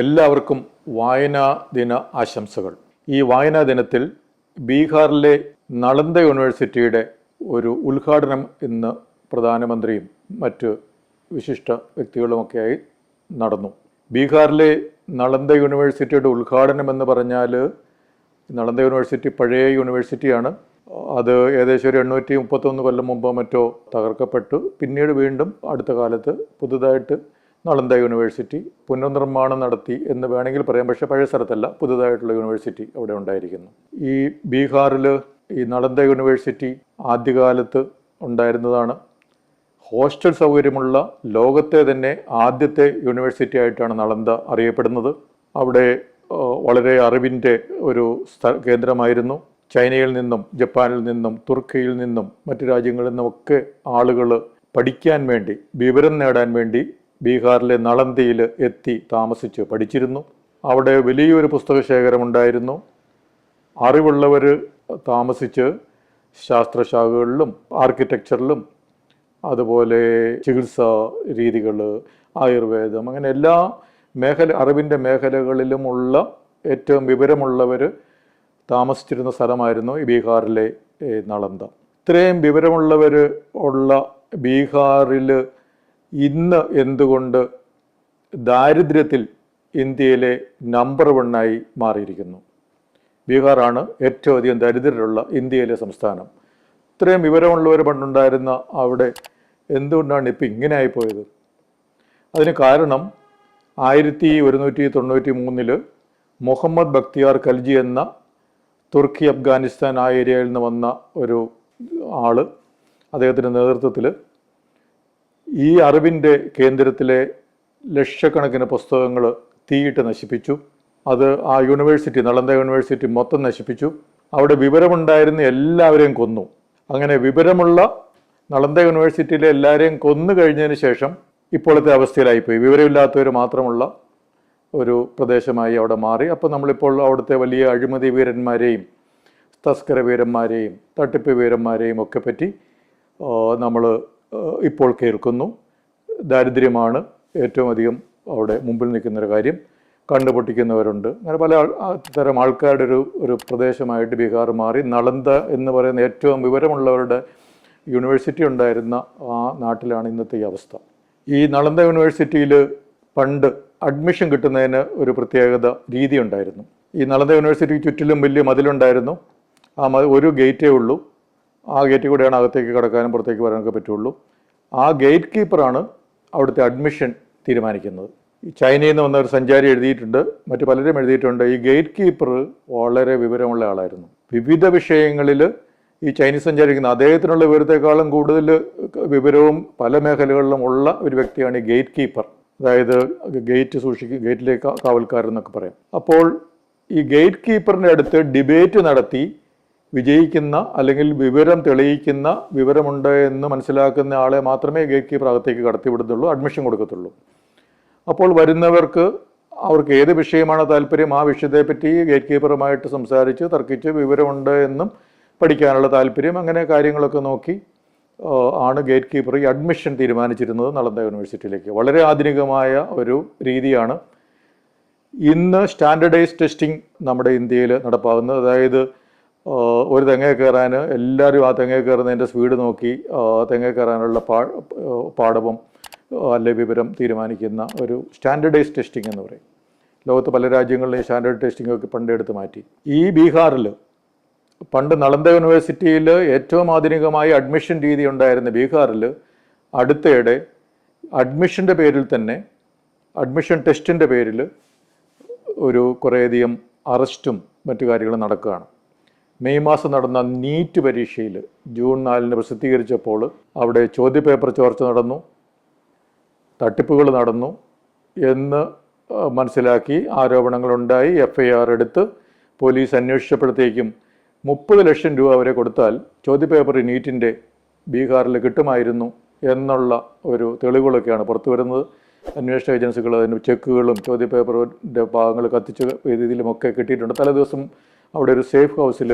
എല്ലാവർക്കും വായനാ ദിന ആശംസകൾ. ഈ വായനാ ദിനത്തിൽ ബീഹാറിലെ നളന്ദ യൂണിവേഴ്സിറ്റിയുടെ ഒരു ഉദ്ഘാടനം ഇന്ന് പ്രധാനമന്ത്രിയും മറ്റ് വിശിഷ്ട വ്യക്തികളുമൊക്കെയായി നടന്നു. ബീഹാറിലെ നളന്ദ യൂണിവേഴ്സിറ്റിയുടെ ഉദ്ഘാടനം എന്ന് പറഞ്ഞാൽ നളന്ദ യൂണിവേഴ്സിറ്റി പഴയ യൂണിവേഴ്സിറ്റിയാണ്. അത് ഏകദേശം ഒരു എണ്ണൂറ്റി മുപ്പത്തൊന്ന് കൊല്ലം മുമ്പോ മറ്റോ തകർക്കപ്പെട്ടു. പിന്നീട് വീണ്ടും അടുത്ത കാലത്ത് പുതുതായിട്ട് നളന്ദ യൂണിവേഴ്സിറ്റി? പുനർനിർമ്മാണം നടത്തി എന്ന് വേണമെങ്കിൽ പറയാം. പക്ഷേ പഴയ സ്ഥലത്തല്ല പുതുതായിട്ടുള്ള യൂണിവേഴ്സിറ്റി അവിടെ ഉണ്ടായിരിക്കുന്നു. ഈ ബീഹാറിൽ ഈ നളന്ദ യൂണിവേഴ്സിറ്റി ആദ്യകാലത്ത് ഉണ്ടായിരുന്നതാണ്. ഹോസ്റ്റൽ സൗകര്യമുള്ള ലോകത്തെ തന്നെ ആദ്യത്തെ യൂണിവേഴ്സിറ്റി ആയിട്ടാണ് നളന്ദ അറിയപ്പെടുന്നത്. അവിടെ വളരെ അറിവിന്റെ ഒരു കേന്ദ്രമായിരുന്നു. ചൈനയിൽ നിന്നും ജപ്പാനിൽ നിന്നും തുർക്കിയിൽ നിന്നും മറ്റു രാജ്യങ്ങളിൽ നിന്നുമൊക്കെ ആളുകൾ പഠിക്കാൻ വേണ്ടി വിവരം നേടാൻ വേണ്ടി ബീഹാറിലെ നളന്ദയിൽ എത്തി താമസിച്ച് പഠിച്ചിരുന്നു. അവിടെ വലിയൊരു പുസ്തകശേഖരമുണ്ടായിരുന്നു അറിവുള്ളവർ താമസിച്ച് ശാസ്ത്രശാഖകളിലും ആർക്കിടെക്ചറിലും അതുപോലെ ചികിത്സാ രീതികൾ ആയുർവേദം അങ്ങനെ എല്ലാ മേഖല അറിവിന്റെ മേഖലകളിലുമുള്ള ഏറ്റവും വിവരമുള്ളവർ താമസിച്ചിരുന്ന സ്ഥലമായിരുന്നു ബീഹാറിലെ നളന്ദ. ഇത്രയും വിവരമുള്ളവർ ഉള്ള ബീഹാറിൽ ഇന്ന് എന്തുകൊണ്ട് ദാരിദ്ര്യത്തിൽ ഇന്ത്യയിലെ നമ്പർ വണ്ണായി മാറിയിരിക്കുന്നു? ബീഹാറാണ് ഏറ്റവും അധികം ദരിദ്രരുള്ള ഇന്ത്യയിലെ സംസ്ഥാനം. ഇത്രയും വിവരമുള്ളവർ പണ്ടുണ്ടായിരുന്ന അവിടെ എന്തുകൊണ്ടാണ് ഇപ്പം ഇങ്ങനെ ആയിപ്പോയത് അതിന് കാരണം ആയിരത്തി ഒരുന്നൂറ്റി തൊണ്ണൂറ്റി മൂന്നിൽ മുഹമ്മദ് ബക്തിയാർ കൽജി എന്ന തുർക്കി അഫ്ഗാനിസ്ഥാൻ ആ ഏരിയയിൽ നിന്ന് വന്ന ഒരു ആൾ അദ്ദേഹത്തിന്റെ നേതൃത്വത്തിൽ ഈ അറിവിന്റെ കേന്ദ്രത്തിലെ ലക്ഷക്കണക്കിന് പുസ്തകങ്ങൾ തീയിട്ട് നശിപ്പിച്ചു. അത് ആ യൂണിവേഴ്സിറ്റി നളന്ദ യൂണിവേഴ്സിറ്റി മൊത്തം നശിപ്പിച്ചു. അവിടെ വിവരമുണ്ടായിരുന്ന എല്ലാവരെയും കൊന്നു. അങ്ങനെ വിവരമുള്ള നളന്ദ യൂണിവേഴ്സിറ്റിയിലെ എല്ലാവരെയും കൊന്നു കഴിഞ്ഞതിന് ശേഷം ഇപ്പോഴത്തെ അവസ്ഥയിലായിപ്പോയി. വിവരമില്ലാത്തവർ മാത്രമുള്ള ഒരു പ്രദേശമായി അവിടെ മാറി. അപ്പോൾ നമ്മളിപ്പോൾ അവിടുത്തെ വലിയ അഴിമതി വീരന്മാരെയും തസ്കര വീരന്മാരെയും തട്ടിപ്പ് വീരന്മാരെയും ഒക്കെ പറ്റി നമ്മൾ ഇപ്പോൾ കേൾക്കുന്നു. ദാരിദ്ര്യമാണ് ഏറ്റവും അധികം അവിടെ മുമ്പിൽ നിൽക്കുന്നൊരു കാര്യം. കണ്ടുപൊട്ടിക്കുന്നവരുണ്ട്. അങ്ങനെ പല തരം ആൾക്കാരുടെ ഒരു ഒരു പ്രദേശമായിട്ട് ബീഹാർ മാറി. നളന്ത എന്ന് പറയുന്ന ഏറ്റവും വിവരമുള്ളവരുടെ യൂണിവേഴ്സിറ്റി ഉണ്ടായിരുന്ന ആ നാട്ടിലാണ് ഇന്നത്തെ ഈ അവസ്ഥ. ഈ നളന്ത യൂണിവേഴ്സിറ്റിയിൽ പണ്ട് അഡ്മിഷൻ കിട്ടുന്നതിന് ഒരു പ്രത്യേകത രീതി ഉണ്ടായിരുന്നു. ഈ നളന്ത യൂണിവേഴ്സിറ്റിക്ക് ചുറ്റിലും വലിയ മതിലുണ്ടായിരുന്നു. ആ ഒരു ഗേറ്റേ ഉള്ളൂ. ആ ഗേറ്റിൽ കൂടെയാണ് അകത്തേക്ക് കടക്കാനും പുറത്തേക്ക് വരാനൊക്കെ പറ്റുള്ളൂ. ആ ഗേറ്റ് കീപ്പറാണ് അവിടുത്തെ അഡ്മിഷൻ തീരുമാനിക്കുന്നത്. ചൈനയിൽ നിന്ന് വന്ന ഒരു സഞ്ചാരി എഴുതിയിട്ടുണ്ട് മറ്റു പലരും എഴുതിയിട്ടുണ്ട് ഈ ഗേറ്റ് കീപ്പർ വളരെ വിവരമുള്ള ആളായിരുന്നു. വിവിധ വിഷയങ്ങളിൽ ഈ ചൈനീസ് സഞ്ചാരിക്കുന്ന അദ്ദേഹത്തിനുള്ള വിവരത്തെക്കാളും കൂടുതൽ വിവരവും പല മേഖലകളിലും ഉള്ള ഒരു വ്യക്തിയാണ് ഈ ഗേറ്റ് കീപ്പർ അതായത് ഗേറ്റ് സൂക്ഷിക്കുക ഗേറ്റിലെ കാവൽക്കാരെന്നൊക്കെ പറയാം. അപ്പോൾ ഈ ഗേറ്റ് കീപ്പറിന്റെ അടുത്ത് ഡിബേറ്റ് നടത്തി വിജയിക്കുന്ന അല്ലെങ്കിൽ വിവരം തെളിയിക്കുന്ന വിവരമുണ്ട് എന്ന് മനസ്സിലാക്കുന്ന ആളെ മാത്രമേ ഗേറ്റ് കീപ്പർ അകത്തേക്ക് കടത്തിവിടുന്നുള്ളൂ അഡ്മിഷൻ കൊടുക്കത്തുള്ളൂ. അപ്പോൾ വരുന്നവർക്ക് അവർക്ക് ഏത് വിഷയമാണ് താല്പര്യം ആ വിഷയത്തെപ്പറ്റി ഗേറ്റ് കീപ്പറുമായിട്ട് സംസാരിച്ച് തർക്കിച്ച് വിവരമുണ്ട് എന്നും പഠിക്കാനുള്ള താല്പര്യം അങ്ങനെ കാര്യങ്ങളൊക്കെ നോക്കി ആണ് ഗേറ്റ് കീപ്പർ ഈ അഡ്മിഷൻ തീരുമാനിച്ചിരുന്നത് നളന്ദ യൂണിവേഴ്സിറ്റിയിലേക്ക്. വളരെ ആധുനികമായ ഒരു രീതിയാണ് ഇന്ന് സ്റ്റാൻഡർഡൈസ് ടെസ്റ്റിംഗ് നമ്മുടെ ഇന്ത്യയിൽ നടപ്പാകുന്നത്. അതായത് ഒരു തെങ്ങ കയറാൻ എല്ലാവരും ആ തെങ്ങ കയറുന്നതിന്റെ സ്പീഡ് നോക്കി തെങ്ങേ കയറാനുള്ള പാ ആ, പാഠവും അല്ലെ വിവരം തീരുമാനിക്കുന്ന ഒരു സ്റ്റാൻഡർഡൈസ് ടെസ്റ്റിംഗ് എന്ന് പറയും. ലോകത്ത് പല രാജ്യങ്ങളിലും സ്റ്റാൻഡേർഡ് ടെസ്റ്റിംഗ് ഒക്കെ പണ്ട് എടുത്ത് മാറ്റി. ഈ ബീഹാറിൽ പണ്ട് നളന്ദ യൂണിവേഴ്സിറ്റിയിൽ ഏറ്റവും ആധുനികമായി അഡ്മിഷൻ രീതി ഉണ്ടായിരുന്ന ബീഹാറിൽ അടുത്തയിടെ അഡ്മിഷന്റെ പേരിൽ തന്നെ അഡ്മിഷൻ ടെസ്റ്റിന്റെ പേരിൽ ഒരു കുറേയധികം അറസ്റ്റും മറ്റു കാര്യങ്ങളും നടക്കുകയാണ്. മെയ് മാസം നടന്ന നീറ്റ് പരീക്ഷയിൽ ജൂൺ നാലിന് പ്രസിദ്ധീകരിച്ചപ്പോൾ അവിടെ ചോദ്യപേപ്പർ ചോർച്ച നടന്നു തട്ടിപ്പുകൾ നടന്നു എന്ന് മനസ്സിലാക്കി ആരോപണങ്ങളുണ്ടായി. എഫ് ഐ ആർ എടുത്ത് പോലീസ് അന്വേഷിച്ചപ്പോഴത്തേക്കും മുപ്പത് ലക്ഷം രൂപ വരെ കൊടുത്താൽ ചോദ്യപേപ്പർ നീറ്റിന്റെ ബീഹാറിൽ കിട്ടുമായിരുന്നു എന്നുള്ള ഒരു തെളിവുകളൊക്കെയാണ് പുറത്തു വരുന്നത്. അന്വേഷണ ഏജൻസികൾ അതിന് ചെക്കുകളും ചോദ്യപേപ്പറിന്റെ ഭാഗങ്ങൾ കത്തിച്ച രീതിയിലുമൊക്കെ കിട്ടിയിട്ടുണ്ട്. തലേദിവസം അവിടെ ഒരു സേഫ് ഹൗസിൽ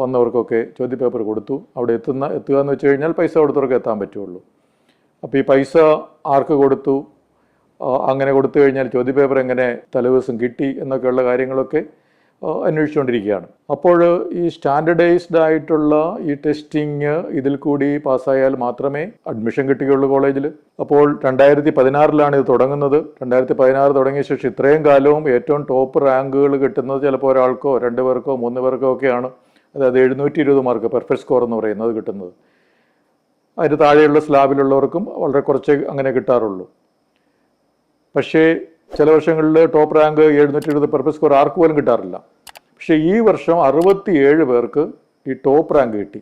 വന്നവർക്കൊക്കെ ചോദ്യപേപ്പർ കൊടുത്തു. അവിടെ എത്തുന്ന എത്തുക എന്ന് വെച്ച് കഴിഞ്ഞാൽ പൈസ കൊടുത്തവർക്ക് എത്താൻ പറ്റുള്ളൂ. അപ്പോൾ ഈ പൈസ ആർക്ക് കൊടുത്തു? അങ്ങനെ കൊടുത്തു കഴിഞ്ഞാൽ ചോദ്യപേപ്പർ എങ്ങനെ തലേദിവസം കിട്ടി എന്നൊക്കെയുള്ള കാര്യങ്ങളൊക്കെ അന്വേഷിച്ചുകൊണ്ടിരിക്കുകയാണ്. അപ്പോൾ ഈ സ്റ്റാൻഡേർഡൈസ്ഡ് ആയിട്ടുള്ള ഈ ടെസ്റ്റിംഗ് ഇതിൽ കൂടി പാസ്സായാൽ മാത്രമേ അഡ്മിഷൻ കിട്ടുകയുള്ളൂ കോളേജിൽ. അപ്പോൾ രണ്ടായിരത്തി പതിനാറിലാണ് ഇത് തുടങ്ങുന്നത്. രണ്ടായിരത്തി പതിനാറ് തുടങ്ങിയ ശേഷം ഇത്രയും കാലവും ഏറ്റവും ടോപ്പ് റാങ്കുകൾ കിട്ടുന്നത് ചിലപ്പോൾ ഒരാൾക്കോ രണ്ട് പേർക്കോ മൂന്ന് പേർക്കോ ഒക്കെയാണ്. അതായത് എഴുന്നൂറ്റി ഇരുപത് മാർക്ക് പെർഫെക്റ്റ് സ്കോർ എന്ന് പറയുന്നത് കിട്ടുന്നത്. അതിന് താഴെയുള്ള സ്ലാബിലുള്ളവർക്കും വളരെ കുറച്ച് അങ്ങനെ കിട്ടാറുള്ളൂ. പക്ഷേ ചില വർഷങ്ങളിൽ ടോപ്പ് റാങ്ക് എഴുന്നൂറ്റി എഴുപത് പെർപ്പസ് സ്കോർ ആർക്ക് പോലും കിട്ടാറില്ല. പക്ഷേ ഈ വർഷം അറുപത്തിയേഴ് പേർക്ക് ഈ ടോപ്പ് റാങ്ക് കിട്ടി.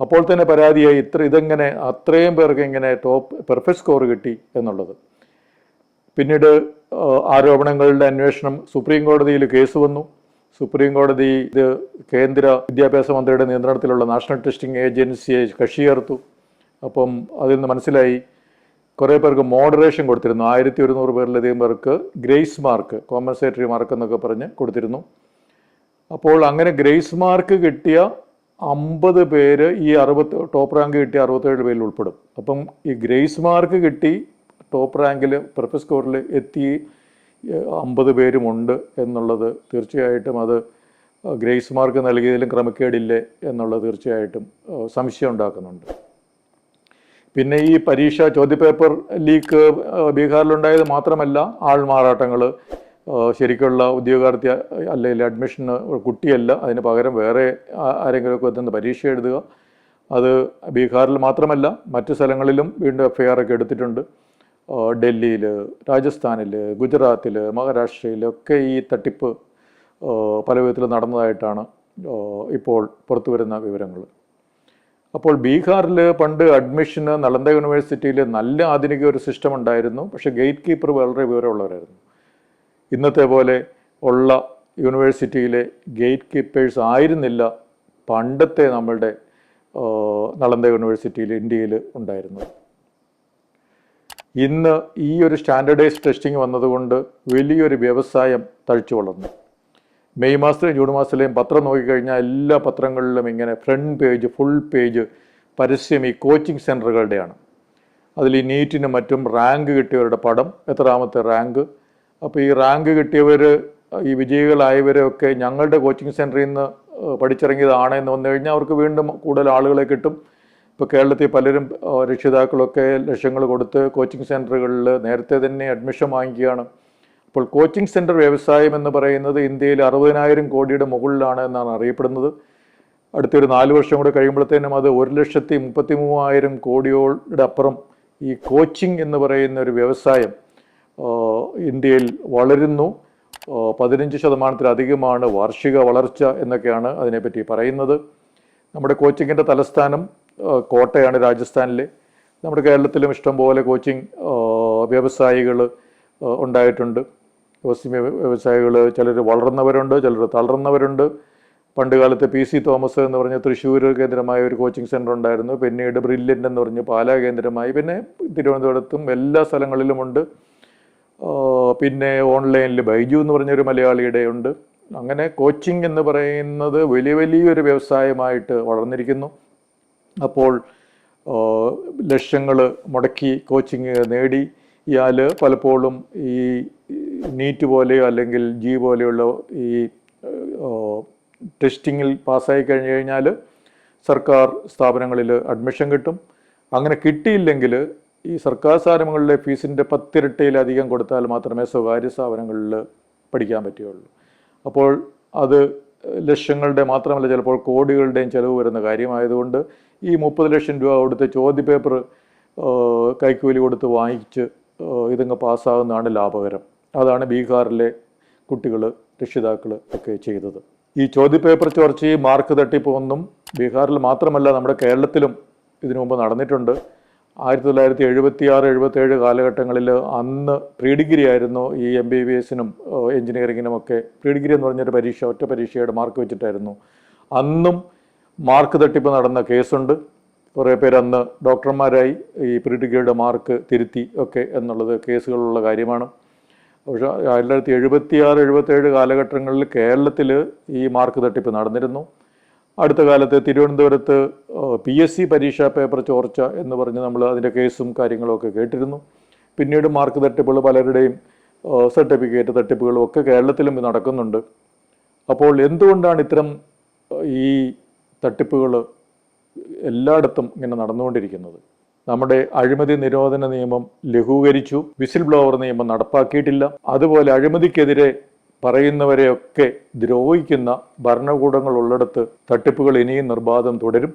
അപ്പോൾ തന്നെ പരാതിയായി ഇത്ര ഇതെങ്ങനെ അത്രയും പേർക്ക് ഇങ്ങനെ ടോപ്പ് പെർഫെക്റ്റ് സ്കോർ കിട്ടി എന്നുള്ളത്. പിന്നീട് ആരോപണങ്ങളുടെ അന്വേഷണം സുപ്രീം കോടതിയിൽ കേസ് വന്നു. സുപ്രീം കോടതി ഇത് കേന്ദ്ര വിദ്യാഭ്യാസ മന്ത്രിയുടെ നിയന്ത്രണത്തിലുള്ള നാഷണൽ ടെസ്റ്റിംഗ് ഏജൻസിയെ കക്ഷി ചേർത്തു അപ്പം അതിൽ നിന്ന് മനസ്സിലായി കുറേ പേർക്ക് മോഡറേഷൻ കൊടുത്തിരുന്നു. ആയിരത്തി ഒരുന്നൂറ് പേരിലധികം പേർക്ക് ഗ്രേസ് മാർക്ക് കോമ്പൻസേറ്ററി മാർക്ക് എന്നൊക്കെ പറഞ്ഞ് കൊടുത്തിരുന്നു. അപ്പോൾ അങ്ങനെ ഗ്രേസ് മാർക്ക് കിട്ടിയ അമ്പത് പേര് ഈ അറുപത്തി ടോപ്പ് റാങ്ക് കിട്ടിയ അറുപത്തേഴ് പേരിൽ ഉൾപ്പെടും. അപ്പം ഈ ഗ്രേസ് മാർക്ക് കിട്ടി ടോപ്പ് റാങ്കിൽ പെർഫെക്റ്റ് സ്കോറിൽ എത്തി അമ്പത് പേരുമുണ്ട് എന്നുള്ളത് തീർച്ചയായിട്ടും അത് ഗ്രേസ് മാർക്ക് നൽകിയതിലും ക്രമക്കേടില്ലേ എന്നുള്ളത് തീർച്ചയായിട്ടും സംശയം ഉണ്ടാക്കുന്നുണ്ട്. പിന്നെ ഈ പരീക്ഷ ചോദ്യപേപ്പർ ലീക്ക് ബീഹാറിലുണ്ടായത് മാത്രമല്ല ആൾമാറാട്ടങ്ങൾ ശരിക്കുള്ള ഉദ്യോഗാർത്ഥി അല്ലെങ്കിൽ അഡ്മിഷന് കുട്ടിയല്ല അതിന് പകരം വേറെ ആരെങ്കിലുമൊക്കെ എത്തുന്ന പരീക്ഷ എഴുതുക. അത് ബീഹാറിൽ മാത്രമല്ല മറ്റു സ്ഥലങ്ങളിലും വീണ്ടും എഫ് ഒക്കെ എടുത്തിട്ടുണ്ട്. ഡൽഹിയിൽ രാജസ്ഥാനിൽ ഗുജറാത്തിൽ മഹാരാഷ്ട്രയിലൊക്കെ ഈ തട്ടിപ്പ് പല വിധത്തിൽ നടന്നതായിട്ടാണ് ഇപ്പോൾ പുറത്തു വരുന്ന വിവരങ്ങൾ അപ്പോൾ ബീഹാറിൽ പണ്ട് അഡ്മിഷന് നളന്ദ യൂണിവേഴ്സിറ്റിയിൽ നല്ല ആധുനിക ഒരു സിസ്റ്റം ഉണ്ടായിരുന്നു. പക്ഷേ ഗേറ്റ് കീപ്പർ വളരെ വിവരമുള്ളവരായിരുന്നു. ഇന്നത്തെ പോലെ ഉള്ള യൂണിവേഴ്സിറ്റിയിലെ ഗേറ്റ് കീപ്പേഴ്സ് ആയിരുന്നില്ല പണ്ടത്തെ നമ്മളുടെ നളന്ദ യൂണിവേഴ്സിറ്റിയിൽ ഇന്ത്യയിൽ ഉണ്ടായിരുന്നു ഇന്ന് ഈ ഒരു സ്റ്റാൻഡേർഡൈസ് ടെസ്റ്റിംഗ് വന്നതുകൊണ്ട് വലിയൊരു വ്യവസായം തഴിച്ചു വളർന്നു. മെയ് മാസത്തിലെയും ജൂൺ മാസത്തിലെയും പത്രം നോക്കിക്കഴിഞ്ഞാൽ എല്ലാ പത്രങ്ങളിലും ഇങ്ങനെ ഫ്രണ്ട് പേജ് ഫുൾ പേജ് പരസ്യം ഈ കോച്ചിങ് സെന്ററുകളുടെയാണ് അതിൽ ഈ നീറ്റിന് മറ്റും റാങ്ക് കിട്ടിയവരുടെ പടം എത്രാമത്തെ റാങ്ക് അപ്പോൾ ഈ റാങ്ക് കിട്ടിയവർ ഈ വിജയികളായവരൊക്കെ ഞങ്ങളുടെ കോച്ചിങ് സെന്ററിൽ നിന്ന് പഠിച്ചിറങ്ങിയതാണ് എന്ന് വന്നു കഴിഞ്ഞാൽ അവർക്ക് വീണ്ടും കൂടുതൽ ആളുകളെ കിട്ടും. ഇപ്പോൾ കേരളത്തിൽ പലരും രക്ഷിതാക്കളൊക്കെ ലക്ഷ്യങ്ങൾ കൊടുത്ത് കോച്ചിങ് സെന്ററുകളിൽ നേരത്തെ തന്നെ അഡ്മിഷൻ വാങ്ങിക്കുകയാണ്. അപ്പോൾ കോച്ചിങ് സെന്റർ വ്യവസായം എന്ന് പറയുന്നത് ഇന്ത്യയിൽ അറുപതിനായിരം കോടിയുടെ മുകളിലാണ് എന്നാണ് അറിയപ്പെടുന്നത്. അടുത്തൊരു നാല് വർഷം കൂടെ കഴിയുമ്പോഴത്തേനും അത് ഒരു ലക്ഷത്തി മുപ്പത്തി മൂവായിരം കോടിയോടെ അപ്പുറം ഈ കോച്ചിങ് എന്ന് പറയുന്ന ഒരു വ്യവസായം ഇന്ത്യയിൽ വളരുന്നു. പതിനഞ്ച് ശതമാനത്തിലധികമാണ് വാർഷിക വളർച്ച എന്നൊക്കെയാണ് അതിനെപ്പറ്റി പറയുന്നത്. നമ്മുടെ കോച്ചിങ്ങിന്റെ തലസ്ഥാനം കോട്ടയാണ് രാജസ്ഥാനിലെ. നമ്മുടെ കേരളത്തിലും ഇഷ്ടംപോലെ കോച്ചിങ് വ്യവസായികൾ ഉണ്ടായിട്ടുണ്ട്. കോച്ചിങ് വ്യവസായികൾ ചിലർ വളർന്നവരുണ്ട് ചിലർ തളർന്നവരുണ്ട്. പണ്ട് കാലത്ത് പി സി തോമസ് എന്ന് പറഞ്ഞ തൃശ്ശൂർ കേന്ദ്രമായ ഒരു കോച്ചിങ് സെന്റർ ഉണ്ടായിരുന്നു. പിന്നീട് ബ്രില്യന്റ് എന്ന് പറഞ്ഞ് പാലാ കേന്ദ്രമായി. പിന്നെ തിരുവനന്തപുരത്തും എല്ലാ സ്ഥലങ്ങളിലുമുണ്ട് പിന്നെ ഓൺലൈനിൽ ബൈജു എന്ന് പറഞ്ഞൊരു മലയാളിയുടെ ഉണ്ട്. അങ്ങനെ കോച്ചിങ് എന്ന് പറയുന്നത് വലിയ വലിയൊരു വ്യവസായമായിട്ട് വളർന്നിരിക്കുന്നു. അപ്പോൾ ലക്ഷങ്ങൾ മുടക്കി കോച്ചിങ് നേടി. ഇയാൾ പലപ്പോഴും ഈ നീറ്റ് പോലെയോ അല്ലെങ്കിൽ ജി പോലെയുള്ള ഈ ടെസ്റ്റിങ്ങിൽ പാസ്സായി കഴിഞ്ഞു കഴിഞ്ഞാൽ സർക്കാർ സ്ഥാപനങ്ങളിൽ അഡ്മിഷൻ കിട്ടും. അങ്ങനെ കിട്ടിയില്ലെങ്കിൽ ഈ സർക്കാർ സ്ഥാപനങ്ങളിലെ ഫീസിന്റെ പത്തിരട്ടിയിലധികം കൊടുത്താൽ മാത്രമേ സ്വകാര്യ സ്ഥാപനങ്ങളിൽ പഠിക്കാൻ പറ്റുകയുള്ളൂ. അപ്പോൾ അത് ലക്ഷങ്ങളുടെ മാത്രമല്ല ചിലപ്പോൾ കോടികളുടെയും ചിലവ് വരുന്ന കാര്യമായതുകൊണ്ട് ഈ മുപ്പത് ലക്ഷം രൂപ കൊടുത്ത് ചോദ്യപേപ്പർ കൈക്കൂലി കൊടുത്ത് വാങ്ങിച്ച് ഇതങ്ങ് പാസ്സാകുന്നതാണ് ലാഭകരം. അതാണ് ബീഹാറിലെ കുട്ടികൾ രക്ഷിതാക്കൾ ഒക്കെ ചെയ്തത്. ഈ ചോദ്യപേപ്പർ ചോർച്ചയും മാർക്ക് തട്ടിപ്പൊന്നും ബീഹാറിൽ മാത്രമല്ല നമ്മുടെ കേരളത്തിലും ഇതിനു മുമ്പ് നടന്നിട്ടുണ്ട്. ആയിരത്തി തൊള്ളായിരത്തി എഴുപത്തി ആറ് എഴുപത്തേഴ് കാലഘട്ടങ്ങളിൽ അന്ന് പ്രീ ഡിഗ്രി ആയിരുന്നു ഈ എം ബി ബി എസിനും എഞ്ചിനീയറിങ്ങിനും ഒക്കെ. പ്രീ ഡിഗ്രി എന്ന് പറഞ്ഞൊരു പരീക്ഷ ഒറ്റ പരീക്ഷയുടെ മാർക്ക് വെച്ചിട്ടായിരുന്നു. അന്നും മാർക്ക് തട്ടിപ്പ് നടന്ന കേസുണ്ട്. കുറേ പേര് അന്ന് ഡോക്ടർമാരായി ഈ പ്രീ ഡിഗ്രിയുടെ മാർക്ക് തിരുത്തി ഒക്കെ എന്നുള്ളത് കേസുകളുള്ള കാര്യമാണ്. പക്ഷേ ആയിരത്തി തൊള്ളായിരത്തി എഴുപത്തി ആറ് എഴുപത്തേഴ് കാലഘട്ടങ്ങളിൽ കേരളത്തിൽ ഈ മാർക്ക് തട്ടിപ്പ് നടന്നിരുന്നു. അടുത്ത കാലത്ത് തിരുവനന്തപുരത്ത് പി എസ് സി പരീക്ഷാ പേപ്പർ ചോർച്ച എന്ന് പറഞ്ഞ് നമ്മൾ അതിന്റെ കേസും കാര്യങ്ങളൊക്കെ കേട്ടിരുന്നു. പിന്നീട് മാർക്ക് തട്ടിപ്പുകൾ പലരുടെയും സർട്ടിഫിക്കറ്റ് തട്ടിപ്പുകളും ഒക്കെ കേരളത്തിലും നടക്കുന്നുണ്ട്. അപ്പോൾ എന്തുകൊണ്ടാണ് ഇത്തരം ഈ തട്ടിപ്പുകൾ എല്ലായിടത്തും ഇങ്ങനെ നടന്നുകൊണ്ടിരിക്കുന്നത്? നമ്മുടെ അഴിമതി നിരോധന നിയമം ലഘൂകരിച്ചു വിസിൽ ബ്ലോവർ നിയമം നടപ്പാക്കിയിട്ടില്ല. അതുപോലെ അഴിമതിക്കെതിരെ പറയുന്നവരെയൊക്കെ ദ്രോഹിക്കുന്ന ഭരണകൂടങ്ങൾ ഉള്ളിടത്ത് തട്ടിപ്പുകൾ ഇനിയും നിർബാധം തുടരും.